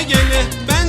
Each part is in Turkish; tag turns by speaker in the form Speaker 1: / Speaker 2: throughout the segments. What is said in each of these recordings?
Speaker 1: gele gele ben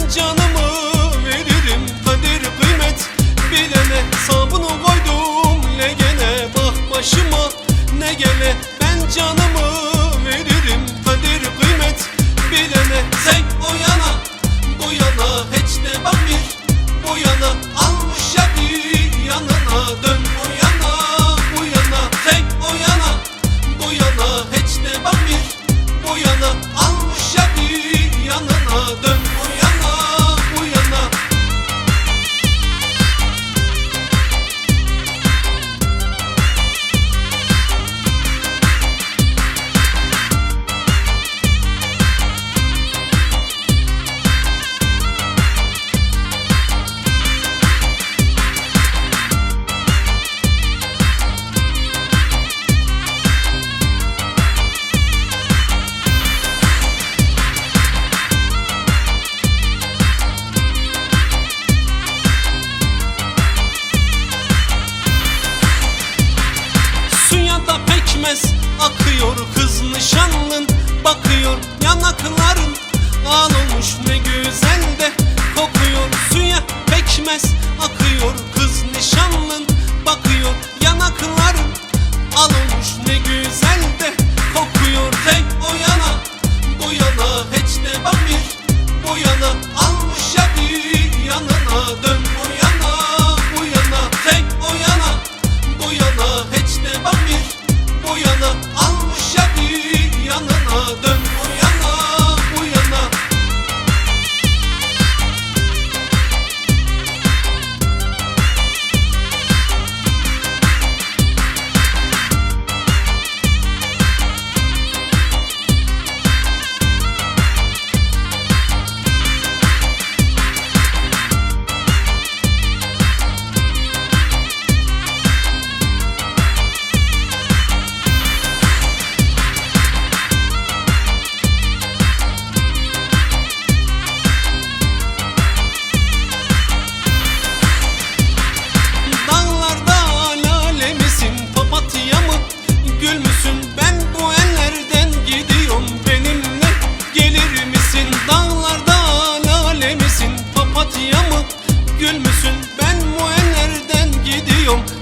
Speaker 1: Bakıyor kız nişanlın Bakıyor yanakların. Al olmuş ne güzel de Kokuyor suya pekmez. Akıyor kız nişanlın Bakıyor yanakların. Al olmuş ne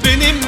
Speaker 1: Benim